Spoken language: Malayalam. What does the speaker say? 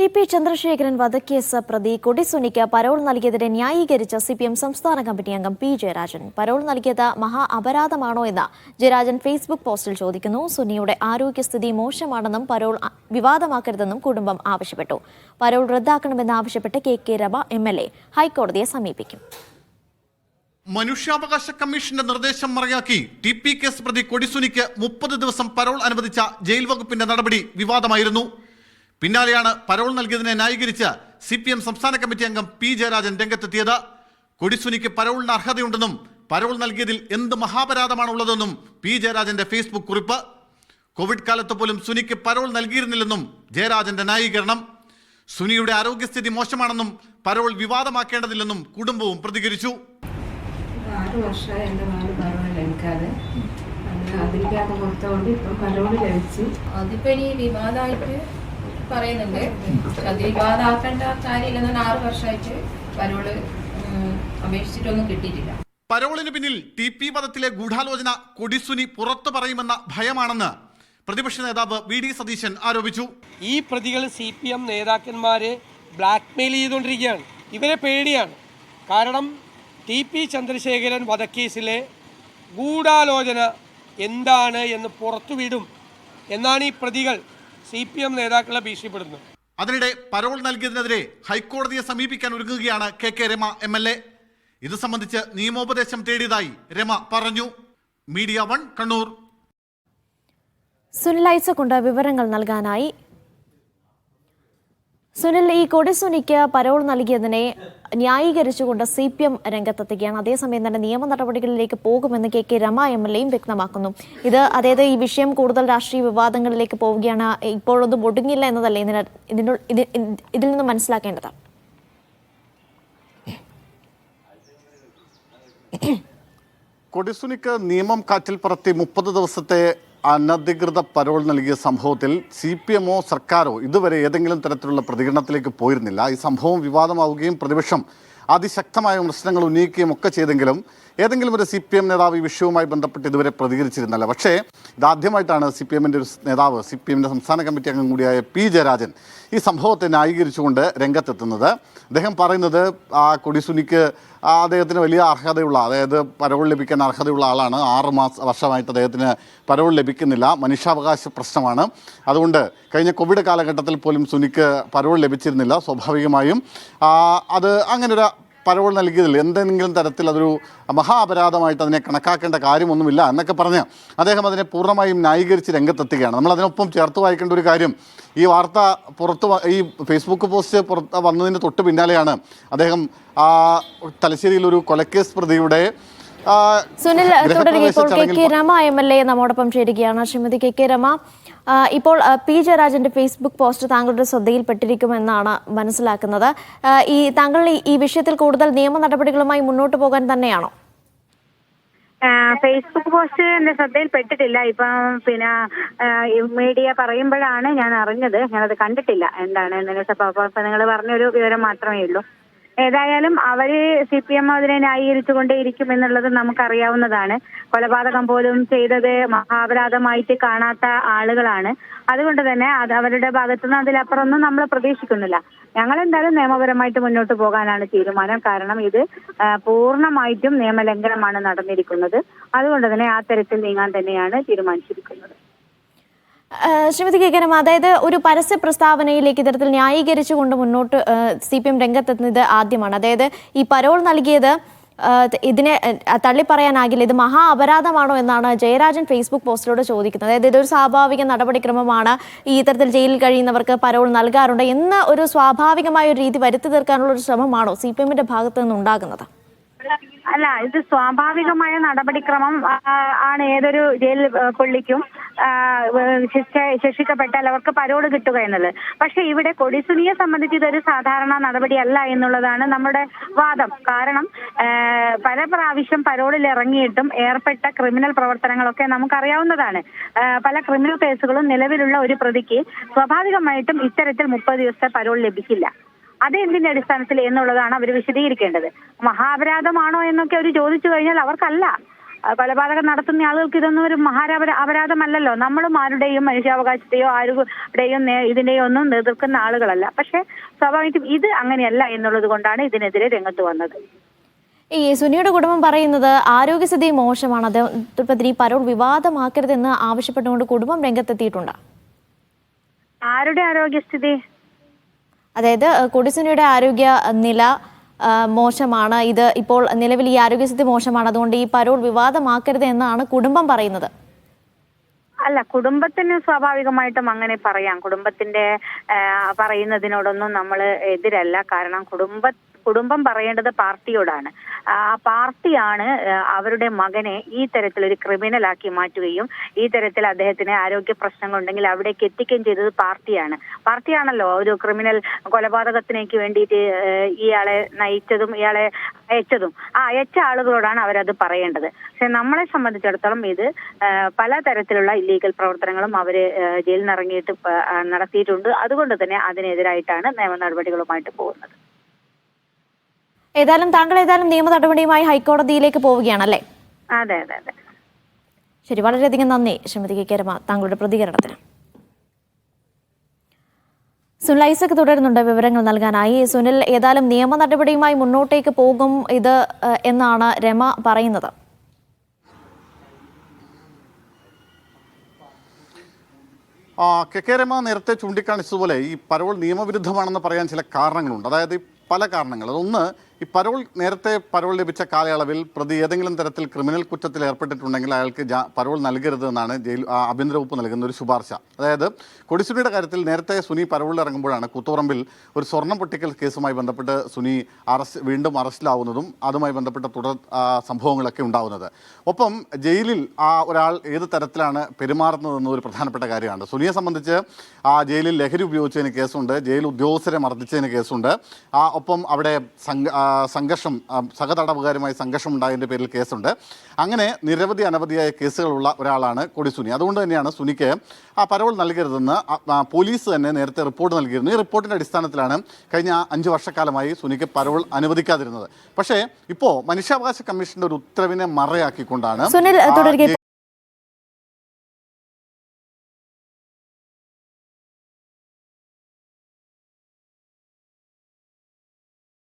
ടി പി ചന്ദ്രശേഖരൻ വധക്കേസ് പ്രതി കൊടിസുനിക്ക് പരോൾ നൽകിയതിനെ ന്യായീകരിച്ച സി പി എം സംസ്ഥാന കമ്മിറ്റി അംഗം പി ജയരാജൻ. പരോൾ നൽകിയത് മഹാ അപരാധമാണോ എന്ന് ജയരാജൻ ഫേസ്ബുക്ക് പോസ്റ്റിൽ ചോദിക്കുന്നു. സുനിയുടെ ആരോഗ്യസ്ഥിതി മോശമാണെന്നും പരോൾ വിവാദമാക്കരുതെന്നും കുടുംബം ആവശ്യപ്പെട്ടു. Parole റദ്ദാക്കണമെന്നാവശ്യപ്പെട്ട് K K Rema M L A ഹൈക്കോടതിയെ സമീപിക്കും. മനുഷ്യാവകാശ കമ്മീഷന്റെ നിർദ്ദേശം മറയാക്കി ടി പി കേസ് പ്രതി കൊടിസുനിക്ക് മുപ്പത് ദിവസം പരോൾ അനുവദിച്ച ജയിൽ വകുപ്പിന്റെ നടപടി വിവാദമായിരുന്നു. പിന്നാലെയാണ് പരോൾ നൽകിയതിനെ ന്യായീകരിച്ച് സി പി എം സംസ്ഥാന കമ്മിറ്റി അംഗം പി ജയരാജൻ രംഗത്തെത്തിയത്. കൊടിസുനിക്ക് പരോളിന് അർഹതയുണ്ടെന്നും പരോൾ നൽകിയതിൽ എന്ത് മഹാപരാധമാണുള്ളതെന്നും പി ജയരാജന്റെ ഫേസ്ബുക്ക് കുറിപ്പ്. കോവിഡ് കാലത്ത് പോലും സുനിക്ക് പരോൾ നൽകിയിരുന്നില്ലെന്നും ജയരാജന്റെ ന്യായീകരണം. സുനിയുടെ ആരോഗ്യസ്ഥിതി മോശമാണെന്നും പരോൾ വിവാദമാക്കേണ്ടതില്ലെന്നും കുടുംബവും പ്രതികരിച്ചു. ആറ് വർഷമായി എന്റെ മകന് പരോൾ ലഭിക്കാതെ. അങ്ങനെ അതിന്റെ അത് കൊടുത്തോണ്ട് ഇപ്പം പരോൾ ലഭിച്ച്. അതിപ്പോ ഇനി വിവാദമായിട്ട് പറയുന്നുണ്ട്. പ്രതിവാദാക്കേണ്ട കാര്യമില്ലെന്നാണ് ആറ് വർഷമായിട്ട് പരോൾ അപേക്ഷിച്ചിട്ടൊന്നും കിട്ടിയിട്ടില്ല. പരോളിന് പിന്നിൽ ടി പി പദത്തിലെ ഗൂഢാലോചന കൊടിസുനി പുറത്തു പറയുമെന്ന ഭയമാണെന്ന് പ്രതിപക്ഷ നേതാവ് വി ഡി സതീശൻ ആരോപിച്ചു. ഈ പ്രതികൾ സി പി എം നേതാക്കന്മാരെ ബ്ലാക്ക്മെയിൽ ചെയ്തുകൊണ്ടിരിക്കുകയാണ്. ഇവരെ പേടിയാണ്. കാരണം ടി പി ചന്ദ്രശേഖരൻ വധക്കേസിലെ ഗൂഢാലോചന എന്താണ് എന്ന് പുറത്തുവിടും. എന്നാണ് ഈ പ്രതികൾ സി പി എം നേതാക്കളെ ഭീഷണിപ്പെടുന്നു അതിനിടെ പരോൾ നൽകിയതിനെതിരെ ഹൈക്കോടതിയെ സമീപിക്കാൻ ഒരുങ്ങുകയാണ് K K Rama M L A. ഇത് സംബന്ധിച്ച് നിയമോപദേശം തേടിയതായി രമ പറഞ്ഞു. Media one Kannur. സുനിൽ ഐസക്കുണ്ട് വിവരങ്ങൾ നൽകാനായി. സുനിൽ ഈ കൊടിസുനിക്ക് പരോൾ നൽകിയതിനെ ന്യായീകരിച്ചുകൊണ്ട് സി പി എം രംഗത്തെത്തുകയാണ്. അതേസമയം തന്നെ നിയമ നടപടികളിലേക്ക് പോകുമെന്ന് K K Rema M L എയും വ്യക്തമാക്കുന്നു. ഇത് അതായത് ഈ വിഷയം കൂടുതൽ രാഷ്ട്രീയ വിവാദങ്ങളിലേക്ക് പോവുകയാണ്. ഇപ്പോഴൊന്നും ഒടുങ്ങില്ല എന്നതല്ലേ ഇതിൽ നിന്ന് മനസ്സിലാക്കേണ്ടത്? കൊടിസുനിക്ക് നിയമം കാറ്റിൽ പറത്തി മുപ്പത് ദിവസത്തെ അനധികൃത പരോൾ നൽകിയ സംഭവത്തിൽ സി പി എമ്മോ സർക്കാരോ ഇതുവരെ ഏതെങ്കിലും തരത്തിലുള്ള പ്രതികരണത്തിലേക്ക് പോയിരുന്നില്ല. ഈ സംഭവം വിവാദമാവുകയും പ്രതിപക്ഷം അതിശക്തമായ വിമർശനങ്ങൾ ഉന്നയിക്കുകയും ഒക്കെ ചെയ്തെങ്കിലും ഏതെങ്കിലും ഒരു സി പി എം നേതാവ് ഈ വിഷയവുമായി ബന്ധപ്പെട്ട് ഇതുവരെ പ്രതികരിച്ചിരുന്നില്ല. പക്ഷേ ഇതാദ്യമായിട്ടാണ് സി പി എമ്മിന്റെ ഒരു നേതാവ് സി പി എമ്മിന്റെ സംസ്ഥാന കമ്മിറ്റി അംഗം കൂടിയായ പി ജയരാജൻ ഈ സംഭവത്തെ ന്യായീകരിച്ചുകൊണ്ട് രംഗത്തെത്തുന്നത്. അദ്ദേഹം പറയുന്നത് ആ കൊടിസുനിക്ക് അദ്ദേഹത്തിന് വലിയ അർഹതയുള്ള അതായത് പരവൾ ലഭിക്കാൻ അർഹതയുള്ള ആളാണ്. ആറ് മാസ വർഷമായിട്ട് അദ്ദേഹത്തിന് പരവൾ ലഭിക്കുന്നില്ല. മനുഷ്യാവകാശ പ്രശ്നമാണ്. അതുകൊണ്ട് കഴിഞ്ഞ കോവിഡ് കാലഘട്ടത്തിൽ പോലും സുനിക്ക് പരവൾ ലഭിച്ചിരുന്നില്ല. സ്വാഭാവികമായും അത് അത് അങ്ങനൊരു പരോൾ നൽകിയതിൽ എന്തെങ്കിലും തരത്തിൽ അതൊരു മഹാ അപരാധമായിട്ട് അതിനെ കണക്കാക്കേണ്ട കാര്യമൊന്നുമില്ല എന്നൊക്കെ പറഞ്ഞ് അദ്ദേഹം അതിനെ പൂർണമായും ന്യായീകരിച്ച് രംഗത്തെത്തുകയാണ്. നമ്മൾ അതിനൊപ്പം ചേർത്ത് വായിക്കേണ്ട ഒരു കാര്യം ഈ വാർത്ത പുറത്ത് ഈ ഫേസ്ബുക്ക് പോസ്റ്റ് പുറത്ത് വന്നതിന് തൊട്ട് പിന്നാലെയാണ് അദ്ദേഹം ആ തലശ്ശേരിയിൽ ഒരു കൊലക്കേസ് പ്രതിയുടെ സുനിൽ തുടരുക ഇപ്പോൾ K K Rema M L A നമ്മോടൊപ്പം ചേരുകയാണ്. ശ്രീമതി കെ കെ രമ ഇപ്പോൾ പി ജയരാജന്റെ ഫേസ്ബുക്ക് പോസ്റ്റ് താങ്കളുടെ ശ്രദ്ധയിൽപ്പെട്ടിരിക്കുമെന്നാണ് മനസ്സിലാക്കുന്നത്. ഈ താങ്കൾ ഈ- വിഷയത്തിൽ കൂടുതൽ നിയമ നടപടികളുമായി മുന്നോട്ട് പോകാൻ തന്നെയാണോ? ഫേസ്ബുക്ക് പോസ്റ്റ് എന്റെ ശ്രദ്ധയിൽപ്പെട്ടിട്ടില്ല. ഇപ്പം പിന്നെ മീഡിയ പറയുമ്പോഴാണ് ഞാൻ അറിഞ്ഞത്. ഞാനത് കണ്ടിട്ടില്ല. എന്താണ് എന്നതിനെ നിങ്ങൾ പറഞ്ഞൊരു വിവരം മാത്രമേ ഉള്ളൂ. ഏതായാലും അവർ സി പി എം അതിനെ ന്യായീകരിച്ചുകൊണ്ടേയിരിക്കും എന്നുള്ളത് നമുക്കറിയാവുന്നതാണ്. കൊലപാതകം പോലും ചെയ്തത് മഹാപരാധമായിട്ട് കാണാത്ത ആളുകളാണ്. അതുകൊണ്ട് തന്നെ അത് അവരുടെ ഭാഗത്തുനിന്ന് അതിലപ്പുറമൊന്നും നമ്മൾ പ്രതീക്ഷിക്കുന്നില്ല. ഞങ്ങൾ എന്തായാലും നിയമപരമായിട്ട് മുന്നോട്ട് പോകാനാണ് തീരുമാനം. കാരണം ഇത് പൂർണമായിട്ടും നിയമലംഘനമാണ് നടന്നിരിക്കുന്നത്. അതുകൊണ്ട് തന്നെ ആ തരത്തിൽ നീങ്ങാൻ തന്നെയാണ് തീരുമാനിച്ചിരിക്കുന്നത്. ശ്രീമതി കെ കെ അതായത് ഒരു പരസ്യ പ്രസ്താവനയിലേക്ക് ഇത്തരത്തിൽ ന്യായീകരിച്ചുകൊണ്ട് മുന്നോട്ട് സി പി എം രംഗത്തെത്തുന്നത് ആദ്യമാണ്. അതായത് ഈ പരോൾ നൽകിയത് ഇതിനെ തള്ളിപ്പറയാനാകില്ല ഇത് മഹാ അപരാധമാണോ എന്നാണ് ജയരാജൻ ഫേസ്ബുക്ക് പോസ്റ്റിലൂടെ ചോദിക്കുന്നത്. അതായത് ഇതൊരു സ്വാഭാവിക നടപടിക്രമമാണ്. ഈ ഇത്തരത്തിൽ ജയിലിൽ കഴിയുന്നവർക്ക് പരോൾ നൽകാറുണ്ട് എന്ന ഒരു സ്വാഭാവികമായ ഒരു രീതി വരുത്തി തീർക്കാനുള്ള ഒരു ശ്രമമാണോ സി പി എമ്മിന്റെ ഭാഗത്ത് നിന്നുണ്ടാകുന്നത് അല്ല ഇത് സ്വാഭാവികമായ നടപടിക്രമം ആണ് ഏതൊരു ജയിൽ പുള്ളിക്കും ശിക്ഷ ശിക്ഷിക്കപ്പെട്ടാൽ അവർക്ക് പരോട് കിട്ടുക എന്നുള്ളത് പക്ഷെ ഇവിടെ കൊടിസുനിയെ സംബന്ധിച്ച് ഇതൊരു സാധാരണ നടപടിയല്ല എന്നുള്ളതാണ് നമ്മുടെ വാദം. കാരണം പല പ്രാവശ്യം പരോളിൽ ഇറങ്ങിയിട്ടും ഏർപ്പെട്ട ക്രിമിനൽ പ്രവർത്തനങ്ങളൊക്കെ നമുക്കറിയാവുന്നതാണ്. പല ക്രിമിനൽ കേസുകളും നിലവിലുള്ള ഒരു പ്രതിക്ക് സ്വാഭാവികമായിട്ടും ഇത്തരത്തിൽ മുപ്പത് ദിവസത്തെ പരോൾ ലഭിക്കില്ല. അത് എന്തിന്റെ അടിസ്ഥാനത്തിൽ എന്നുള്ളതാണ് അവർ വിശദീകരിക്കേണ്ടത്. മഹാപരാധമാണോ എന്നൊക്കെ അവർ ചോദിച്ചു കഴിഞ്ഞാൽ അവർക്കല്ല. കൊലപാതകം നടത്തുന്ന ആളുകൾക്ക് ഇതൊന്നും ഒരു മഹാരാപര അപരാധമല്ലല്ലോ. നമ്മളും ആരുടെയും മനുഷ്യാവകാശത്തെയോ ആരുടെയും ഇതിനെയോ ഒന്നും എതിർക്കുന്ന ആളുകളല്ല. പക്ഷെ സ്വാഭാവികമായിട്ടും ഇത് അങ്ങനെയല്ല എന്നുള്ളത് കൊണ്ടാണ് ഇതിനെതിരെ രംഗത്ത് വന്നത്. ഈ സുനിയുടെ കുടുംബം പറയുന്നത് ആരോഗ്യസ്ഥിതി മോശമാണ്. അദ്ദേഹം ഈ പരോൾ വിവാദമാക്കരുതെന്ന് ആവശ്യപ്പെട്ടുകൊണ്ട് കുടുംബം രംഗത്തെത്തിയിട്ടുണ്ട്. ആരുടെ ആരോഗ്യസ്ഥിതി? അതായത് കൊടിസുനിയുടെ ആരോഗ്യ നില മോശമാണ്. ഇത് ഇപ്പോൾ നിലവിൽ ഈ ആരോഗ്യസ്ഥിതി മോശമാണ്. അതുകൊണ്ട് ഈ പരോൾ വിവാദമാക്കരുത് എന്നാണ് കുടുംബം പറയുന്നത്. അല്ല കുടുംബത്തിന് സ്വാഭാവികമായിട്ടും അങ്ങനെ പറയാം. കുടുംബത്തിന്റെ പറയുന്നതിനോടൊന്നും നമ്മൾ എതിരല്ല. കാരണം കുടുംബ കുടുംബം പറയേണ്ടത് പാർട്ടിയോടാണ്. ആ പാർട്ടിയാണ് അവരുടെ മകനെ ഈ തരത്തിൽ ഒരു ക്രിമിനലാക്കി മാറ്റുകയും ഈ തരത്തിൽ അദ്ദേഹത്തിന് ആരോഗ്യ പ്രശ്നങ്ങൾ ഉണ്ടെങ്കിൽ അവിടേക്ക് എത്തിക്കുകയും ചെയ്തത് പാർട്ടിയാണ്. പാർട്ടിയാണല്ലോ ഒരു ക്രിമിനൽ കൊലപാതകത്തിനേക്ക് വേണ്ടിയിട്ട് ഇയാളെ നയിച്ചതും ഇയാളെ അയച്ചതും. ആ അയച്ച ആളുകളോടാണ് അവരത് പറയേണ്ടത്. പക്ഷെ നമ്മളെ സംബന്ധിച്ചിടത്തോളം ഇത് പല തരത്തിലുള്ള ഇല്ലീഗൽ പ്രവർത്തനങ്ങളും അവർ ജയിലിൽ നിന്ന് ഇറങ്ങിയിട്ട് പ- ആ, നടത്തിയിട്ടുണ്ട്. അതുകൊണ്ട് തന്നെ അതിനെതിരായിട്ടാണ് നിയമ നടപടികളുമായിട്ട് പോകുന്നത്. ഏതായാലും താങ്കൾ ഏതായാലും നിയമ നടപടിയുമായി ഹൈക്കോടതിയിലേക്ക് പോവുകയാണല്ലേ? അതെ അതെ അതെ. ശരി വളരെയധികം നന്ദി ശ്രീമതി കെ. കെ. രമ താങ്കളുടെ പ്രതികരണത്തിന്. സുനിൽ ഐസക് തുടരുന്നുണ്ട് വിവരങ്ങൾ നൽകാനായി. സുനിൽ ഏതായാലും നിയമ നടപടിയുമായി മുന്നോട്ടേക്ക് പോകും ഇത് എന്നാണ് രമ പറയുന്നത്. ആ, കെ. കെ. രമ നേരത്തെ ചൂണ്ടിക്കാണിച്ചതുപോലെ ഈ പരോൾ നിയമവിരുദ്ധമാണെന്ന് പറയാൻ ചില കാരണങ്ങളുണ്ട്. അതായത് പല കാരണങ്ങൾ. ഒന്ന് ഈ പരോൾ നേരത്തെ പരോൾ ലഭിച്ച കാലയളവിൽ പ്രതി ഏതെങ്കിലും തരത്തിൽ ക്രിമിനൽ കുറ്റത്തിൽ ഏർപ്പെട്ടിട്ടുണ്ടെങ്കിൽ അയാൾക്ക് പരോൾ നൽകരുത് എന്നാണ് ജയിൽ ആഭ്യന്തര വകുപ്പ് നൽകുന്ന ഒരു ശുപാർശ. അതായത് കൊടിസുനിയുടെ കാര്യത്തിൽ നേരത്തെ സുനി പരോളിൽ ഇറങ്ങുമ്പോഴാണ് കൂത്തുപറമ്പിൽ ഒരു സ്വർണം പൊട്ടിക്കൽ കേസുമായി ബന്ധപ്പെട്ട് സുനി അറസ്റ്റ് വീണ്ടും അറസ്റ്റിലാവുന്നതും അതുമായി ബന്ധപ്പെട്ട തുടർ സംഭവങ്ങളൊക്കെ ഉണ്ടാവുന്നത്. ഒപ്പം ജയിലിൽ ആ ഒരാൾ ഏത് തരത്തിലാണ് പെരുമാറുന്നതെന്ന് ഒരു പ്രധാനപ്പെട്ട കാര്യമാണ്. സുനിയെ സംബന്ധിച്ച് ആ ജയിലിൽ ലഹരി ഉപയോഗിച്ചതിന് കേസുണ്ട് ജയിൽ ഉദ്യോഗസ്ഥരെ മർദ്ദിച്ചതിന് കേസുണ്ട്. ആ ഒപ്പം അവിടെ സംഘ സംഘർഷം സഹതടവുകാരുമായി സംഘർഷം ഉണ്ടായതിന്റെ പേരിൽ കേസുണ്ട്. അങ്ങനെ നിരവധി അനവധിയായ കേസുകളുള്ള ഒരാളാണ് കൊടി സുനി. അതുകൊണ്ട് തന്നെയാണ് സുനിക്ക് ആ പരോൾ നൽകരുതെന്ന് പോലീസ് തന്നെ നേരത്തെ റിപ്പോർട്ട് നൽകിയിരുന്നു. ഈ റിപ്പോർട്ടിന്റെ അടിസ്ഥാനത്തിലാണ് കഴിഞ്ഞ അഞ്ച് വർഷക്കാലമായി സുനിക്ക് പരോൾ അനുവദിക്കാതിരുന്നത്. പക്ഷേ ഇപ്പോൾ മനുഷ്യാവകാശ കമ്മീഷന്റെ ഒരു ഉത്തരവിനെ മറയാക്കിക്കൊണ്ടാണ്